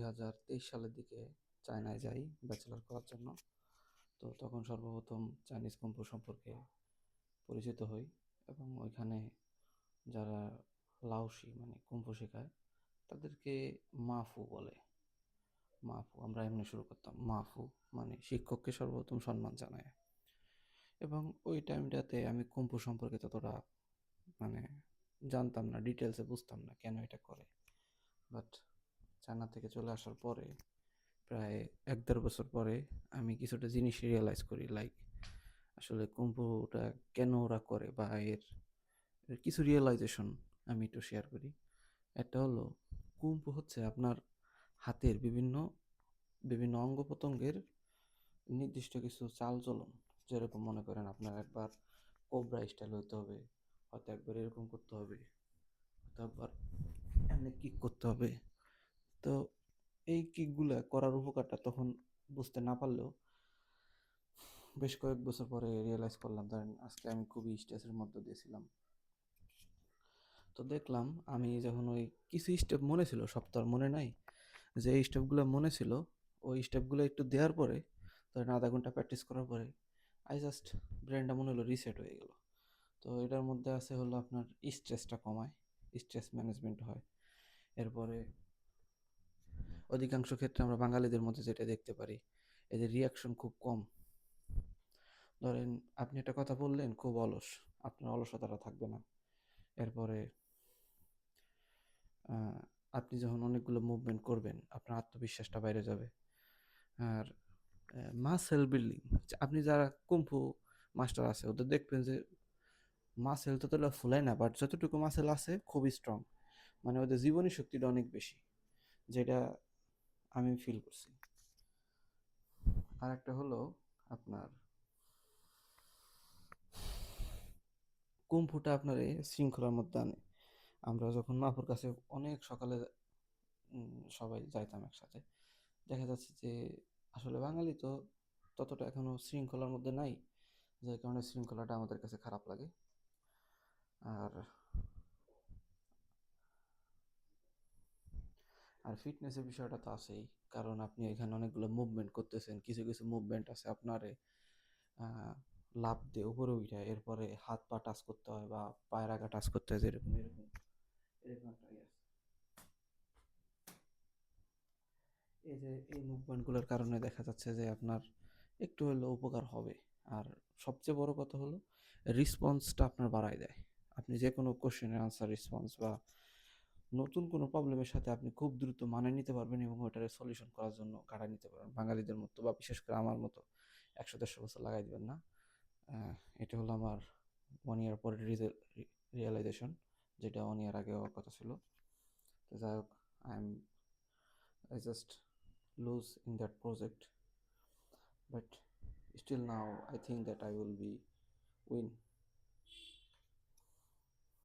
হাজার তেইশ সালের দিকে চায়নায় যাই ব্যাচেলর করার জন্য। তো তখন সর্বপ্রথম চাইনিজ কুম্ফু সম্পর্কে পরিচিত হই এবং ওইখানে যারা লাওসি মানে কুম্ফু শেখায়, তাদেরকে মাফু বলে। মাফু, আমরা এমনি শুরু করতাম, মাফু মানে শিক্ষককে সর্বপ্রথম সম্মান জানায়। এবং ওই টাইমটাতে আমি কুম্ফু সম্পর্কে ততটা মানে জানতাম না ডিটেলসে বুঝতাম না কেন এটা করে। বাট চায়না থেকে চলে আসার পরে, প্রায় এক দেড় বছর পরে আমি কিছুটা জিনিস রিয়েলাইজ করি লাইক আসলে কুম্ফুটা কেন ওরা করে বা এর কিছু রিয়েলাইজেশন আমি একটু শেয়ার করি। একটা হলো, কুম্ফু হচ্ছে আপনার হাতের বিভিন্ন বিভিন্ন অঙ্গ প্রত্যঙ্গের নির্দিষ্ট কিছু চাল চলন যেরকম মনে করেন আপনার একবার কোবরা স্টাইল হতে হবে, হয়তো একবার এরকম করতে হবে, হয়তো একবার এমনি কিক করতে হবে। তো এই কিকগুলো করার উপকারটা তখন বুঝতে না পারলেও বেশ কয়েক বছর পরে রিয়েলাইজ করলাম, ধরেন আজকে আমি খুবই স্ট্রেসের মধ্যে দিয়েছিলাম তো দেখলাম আমি যখন ওই কিছু স্টেপ মনে ছিল আর মনে নাই, যে স্টেপগুলো মনে ছিল, ওই স্টেপগুলো একটু দেওয়ার পরে, ধরেন আধা ঘণ্টা প্র্যাকটিস করার পরে আই জাস্ট ব্রেনটা মনে হলো রিসেট হয়ে গেল। তো এটার মধ্যে আছে হলো আপনার স্ট্রেসটা কমায় স্ট্রেস ম্যানেজমেন্ট হয়। এরপরে অধিকাংশ ক্ষেত্রে আমরা বাঙালিদের মধ্যে যেটা দেখতে পারি, এদের রিয়াকশন খুব কম। ধরেন আপনি একটা কথা বললেন, খুব অলস। আপনার অলসতাটা থাকবে না। এরপরে আপনি যখন অনেকগুলো মুভমেন্ট করবেন, আপনার আত্মবিশ্বাসটা বাইরে যাবে। আর মাসেল বিল্ডিং আপনি যারা কুম্ফু মাস্টার আছে, ওদের দেখবেন যে মাসেল ততটা ফুলায় না বাট যতটুকু মাসেল আছে, খুবই স্ট্রং মানে ওদের জীবনী শক্তিটা অনেক বেশি। যেটা আমি ফিল করছি। আর একটা হলো আপনার কুম্ফুটা আপনার এই শৃঙ্খলার মধ্যে আনে। আমরা যখন মাপুর কাছে অনেক সকালে সবাই যাইতাম একসাথে, দেখা যাচ্ছে যে আসলে বাঙালি তো ততটা এখনও শৃঙ্খলার মধ্যে নাই, যার কারণে শৃঙ্খলাটা আমাদের কাছে খারাপ লাগে। আর আর ফিটনেসের বিষয়টা তো আছেই। কারণ আপনি এখানে অনেকগুলো মুভমেন্ট করতেছেন, কিছু কিছু মুভমেন্ট আছে আপনারে লাফ দিয়ে উপরে উঠে এরপরে হাত পা টাচ করতে হয় বা পায়ের আগা টাচ করতে হয়, যেরকম, এরকম এরকম ইয়ে। এই যে, এই মুভমেন্টগুলোর কারণে দেখা যাচ্ছে যে আপনার একটু হলেও উপকার হবে। আর সবচেয়ে বড় কথা হলো রেসপন্সটা আপনার বাড়ায় দেয়। আপনি যে কোনো কোশ্চেনের আনসার রেসপন্স বা নতুন কোনো প্রবলেমের সাথে আপনি খুব দ্রুত মানিয়ে নিতে পারবেন এবং ওটার সলিউশন করার জন্য কাটায় নিতে পারবেন। বাঙালিদের মতো বা বিশেষ করে আমার মতো একশো দেড়শো বছর লাগাই দিবেন না। এটা হলো আমার ওয়ান ইয়ার পরের রিয়েলাইজেশন যেটা ওয়ান ইয়ার আগে হওয়ার কথা ছিল। তো যাই হোক I am I just lose in that project but still now I think that I will be win